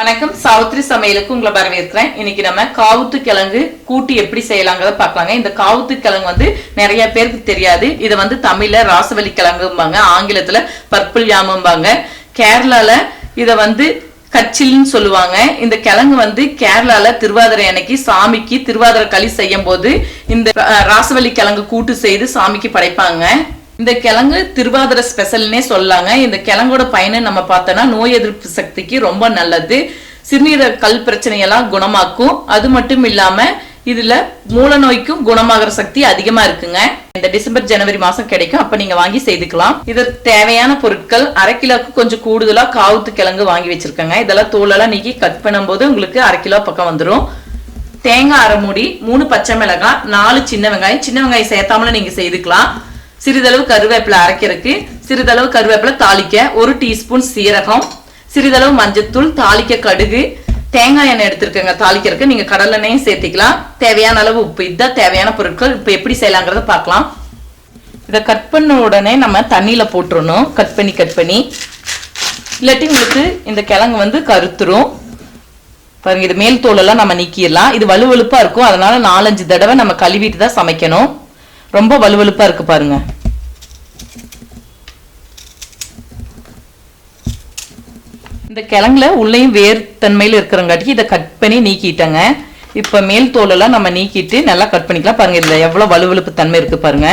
வணக்கம். சாவித்திரி சமையலுக்கு உங்களை வரவேற்கிறேன். இன்னைக்கு நம்ம காவுத்து கிழங்கு கூட்டு எப்படி செய்யலாங்கிறத பார்க்கலாங்க. இந்த காவுத்து கிழங்கு வந்து நிறைய பேருக்கு தெரியாது. இதை வந்து தமிழ்ல ராசவலி கிழங்கும்பாங்க ஆங்கிலத்துல பர்பிள் யாமும்பாங்க. கேரளால இதை வந்து கச்சில்னு சொல்லுவாங்க. இந்த கிழங்கு வந்து கேரளால திருவாதிரை அன்னைக்கு சாமிக்கு திருவாதிரை களி செய்யும் போது இந்த ராசவலி கிழங்கு கூட்டு செய்து சாமிக்கு படைப்பாங்க. இந்த கிழங்கு திருவாதிர ஸ்பெஷல்னே சொல்லாங்க. இந்த கிழங்கோட பயனை நம்ம பார்த்தோம்னா நோய் எதிர்ப்பு சக்திக்கு ரொம்ப நல்லது. சிறுநீரக கல் பிரச்சனையெல்லாம் குணமாக்கும். அது மட்டும் இல்லாம இதுல மூல நோய்க்கும் குணமாகிற சக்தி அதிகமா இருக்குங்க. இந்த டிசம்பர் ஜனவரி மாசம் கிடைக்கும். அப்ப நீங்க வாங்கி செய்துக்கலாம். இதற்கு தேவையான பொருட்கள் அரை கிலோக்கு கொஞ்சம் கூடுதலா காவுத்து கிழங்கு வாங்கி வச்சிருக்கேங்க. இதெல்லாம் தோலெல்லாம் நீக்கி கட் பண்ணும்போது உங்களுக்கு அரை கிலோ பக்கம் வந்துடும் தேங்காய் அரை மூடி மூணு பச்சை மிளகாய் நாலு சின்ன வெங்காயம். சின்ன வெங்காயம் சேர்த்தாமல நீங்க செய்துக்கலாம். சிறிதளவு கருவேப்பிலை அரைக்கிறதுக்கு சிறிதளவு கருவேப்பிலை தாளிக்க ஒரு டீஸ்பூன் சீரகம் சிறிதளவு மஞ்சத்தூள் தாளிக்க கடுகு தேங்காய் எண்ணெய் எடுத்திருக்கேங்க தாளிக்கிறதுக்கு. நீங்க கடல் எண்ணெயும் சேர்த்திக்கலாம். தேவையான அளவு உப்பு. இதுதான் தேவையான பொருட்கள். இப்போ எப்படி செய்யலாங்கிறத பார்க்கலாம். இதை கட் பண்ண உடனே நம்ம தண்ணியில் போட்டுருணும் கட் பண்ணி கட் பண்ணி. இல்லாட்டி உங்களுக்கு இந்த கிழங்கு வந்து கருத்துரும். பாருங்க இது மேல் தோலெல்லாம் நம்ம நீக்கிடலாம். இது வலுவலுப்பாக இருக்கும். அதனால நாலஞ்சு தடவை நம்ம கழுவிட்டு தான் சமைக்கணும். ரொம்ப வலுவலுப்பா இருக்கு பாருங்க. இந்த கிழங்குல உள்ளேயும் வேர் தன்மையில் இருக்கிறங்காட்டி இதை கட் பண்ணி நீக்கிட்டேங்க. இப்போ மேல் தோலெல்லாம் நம்ம நீக்கிட்டு நல்லா கட் பண்ணிக்கலாம் பாருங்க. இதுல எவ்வளவு வலுவலுப்பு தன்மை இருக்கு பாருங்க.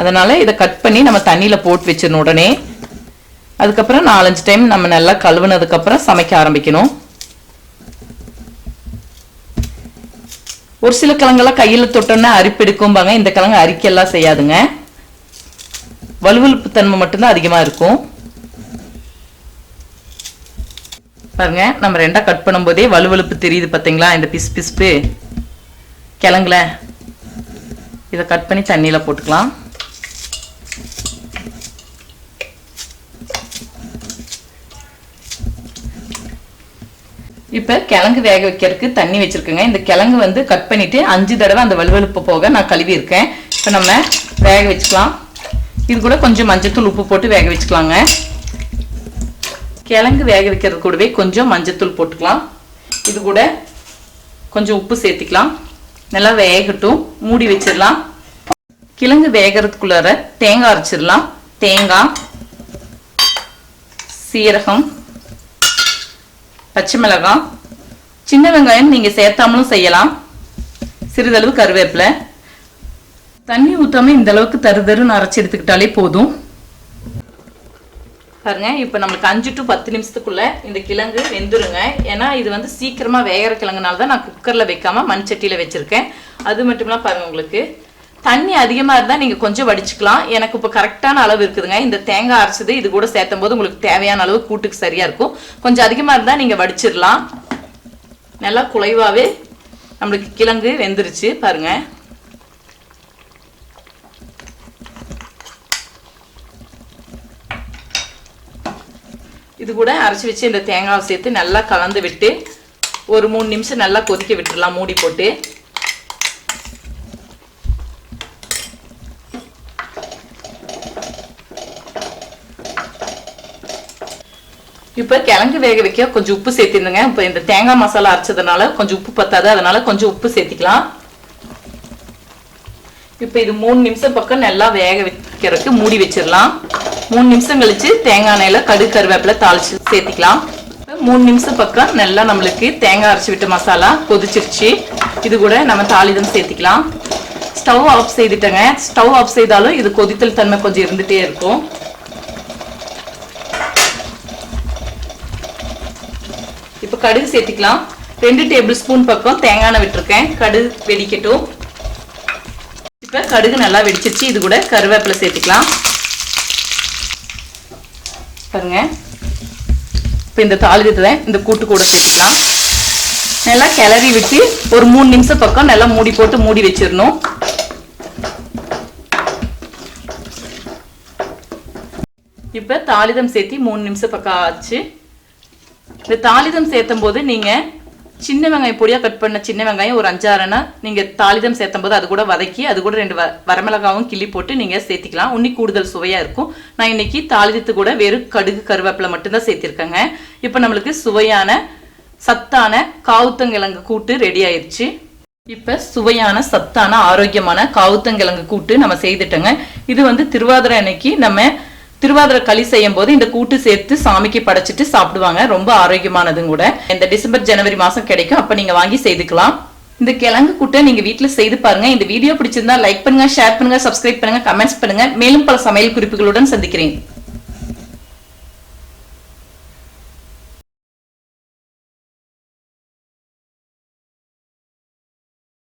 அதனால இதை கட் பண்ணி நம்ம தண்ணியில போட்டு வச்சிடணும் உடனே. அதுக்கப்புறம் நாலஞ்சு டைம் நம்ம நல்லா கழுவுனதுக்கு அப்புறம் சமைக்க ஆரம்பிக்கணும். ஒரு சில கிழங்கெல்லாம் கையில் தொட்டோன்னா அரிப்பு எடுக்கும்பாங்க. இந்த கிழங்கு அரிக்கெல்லாம் செய்யாதுங்க. வலுவலுப்பு தன்மை மட்டும்தான் அதிகமாக இருக்கும். பாருங்க நம்ம ரெண்டாக கட் பண்ணும்போதே வலுவலுப்பு தெரியுது பார்த்தீங்களா இந்த பிஸ் பிஸ்பு கிழங்குல. இதை கட் பண்ணி தண்ணியில் போட்டுக்கலாம். இப்போ கிழங்கு வேக வைக்கிறதுக்கு தண்ணி வச்சுருக்கேங்க. இந்த கிழங்கு வந்து கட் பண்ணிவிட்டு அஞ்சு தடவை அந்த வலுவலுப்பு போக நான் கழுவி இருக்கேன் நம்ம வேக வச்சுக்கலாம். இது கூட கொஞ்சம் மஞ்சத்தூள் உப்பு போட்டு வேக வச்சுக்கலாங்க. கிழங்கு வேக வைக்கிறது கூடவே கொஞ்சம் மஞ்சத்தூள் போட்டுக்கலாம். இது கூட கொஞ்சம் உப்பு சேர்த்திக்கலாம். நல்லா வேகட்டும். மூடி வச்சிடலாம். கிழங்கு வேகிறதுக்குள்ளார தேங்காய் அரைச்சிடலாம். தேங்காய் சீரகம் பச்சை மிளகாய் சின்ன வெங்காயம் நீங்கள் சேர்த்தாமலும் செய்யலாம். சிறிதளவு கருவேப்பிலை. தண்ணி ஊற்றாமல் இந்த அளவுக்கு தரு தருன்னு அரைச்சி எடுத்துக்கிட்டாலே போதும். பாருங்க இப்போ நம்மளுக்கு அஞ்சு டு பத்து நிமிஷத்துக்குள்ள இந்த கிழங்கு வெந்துருங்க. ஏன்னா இது வந்து சீக்கிரமாக வேகிற கிழங்குனால தான் நான் குக்கரில் வைக்காமல் மண் வச்சுருக்கேன். அது மட்டும் இல்லாம பாருங்கள் உங்களுக்கு. தண்ணி அதிகமாக இருந்தால் நீங்கள் கொஞ்சம் வடிச்சுக்கலாம். எனக்கு இப்போ கரெக்டான அளவு இருக்குதுங்க. இந்த தேங்காய் அரைச்சது இது கூட சேர்த்தும் போது உங்களுக்கு தேவையான அளவு கூட்டுக்கு சரியாக இருக்கும். கொஞ்சம் அதிகமாக இருந்தால் நீங்கள் வடிச்சிடலாம். நல்லா குலைவாகவே நம்மளுக்கு கிழங்கு வெந்துருச்சு பாருங்க. இது கூட அரைச்சி வச்சு இந்த தேங்காவை சேர்த்து நல்லா கலந்து விட்டு ஒரு மூணு நிமிஷம் நல்லா கொதிக்க விட்டுடலாம் மூடி போட்டு. இப்போ கிழங்கு வேக வைக்க கொஞ்சம் உப்பு சேர்த்திருந்தேங்க. இப்போ இந்த தேங்காய் மசாலா அரைச்சதுனால கொஞ்சம் உப்பு பத்தாது. அதனால கொஞ்சம் உப்பு சேர்த்திக்கலாம். இப்போ இது மூணு நிமிஷம் பக்கம் நல்லா வேக வைக்கிறதுக்கு மூடி வச்சிடலாம். மூணு நிமிஷம் கழிச்சு தேங்காய் எண்ணெயில கடுகு கருவேப்பிலை தாளிச்சு சேர்த்திக்கலாம். மூணு நிமிஷம் பக்கம் நல்லா நம்மளுக்கு தேங்காய் அரைச்சி விட்ட மசாலா கொதிச்சிருச்சு. இது கூட நம்ம தாளிதம் சேர்த்திக்கலாம். ஸ்டவ் ஆஃப் செய்துட்டேங்க. ஸ்டவ் ஆஃப் செய்தாலும் இது கொதித்தல் தன்மை கொஞ்சம் இருந்துகிட்டே இருக்கும். இப்போ கடுகு சேர்த்திக்கலாம். ரெண்டு டேபிள் ஸ்பூன் பக்கம் தேங்காய் எண்ணெய் விட்டுருக்கேன். கடுகு வெடிக்கட்டும். இப்போ கடுகு நல்லா வெடிச்சிருச்சு. இது கூட கருவேப்பிலை சேர்த்துக்கலாம். பாருங்க. இப்போ இந்த தாளிதத்தை இந்த கூட்டு கூட சேர்த்துக்கலாம். நல்லா கிளறி விட்டு ஒரு மூணு நிமிஷம் பக்கம் நல்லா மூடி போட்டு மூடி வச்சிடணும். இப்போ தாளிதம் சேர்த்து மூணு நிமிஷம் பக்கம் ஆச்சு. இந்த தாளிதம் சேர்த்தும் போது நீங்க சின்ன வெங்காயம் பொடியா கட் பண்ண சின்ன வெங்காயம் ஒரு அஞ்சாறுனா நீங்க தாளிதம் சேர்த்தும் போது அது கூட வதக்கி அது கூட ரெண்டு வ- வரமிளகாவும் கிள்ளி போட்டு நீங்க சேர்த்திக்கலாம். இன்னும் கூடுதல் சுவையா இருக்கும். நான் இன்னைக்கு தாளிதத்து கூட வெறும் கடுகு கருவேப்பிலை மட்டும்தான் சேர்த்திருக்கேங்க. இப்போ நம்மளுக்கு சுவையான சத்தான காவுத்தங்கிழங்கு கூட்டு ரெடி ஆயிடுச்சு இப்ப சுவையான சத்தான ஆரோக்கியமான காவுத்தங்கிழங்கு கூட்டு நம்ம செய்துட்டோங்க. இது வந்து திருவாதிரை அன்னைக்கு நம்ம திருவாதிரை களி செய்யும் போது இந்த கூட்டு சேர்த்து சாமிக்கு படைச்சிட்டு சாப்பிடுவாங்க. ரொம்ப ஆரோக்கியமானதும் கூட. இந்த டிசம்பர் ஜனவரி மாசம் கிடைக்கும். அப்ப நீங்க வாங்கி செய்துக்கலாம். இந்த கிழங்கு கூட்டை நீங்க வீட்டுல செய்து பாருங்க. இந்த வீடியோ பிடிச்சிருந்தா லைக் பண்ணுங்க ஷேர் பண்ணுங்க சப்ஸ்கிரைப் பண்ணுங்க கமெண்ட்ஸ் பண்ணுங்க. மேலும் பல சமையல் குறிப்புகளுடன் சந்திக்கிறேன்.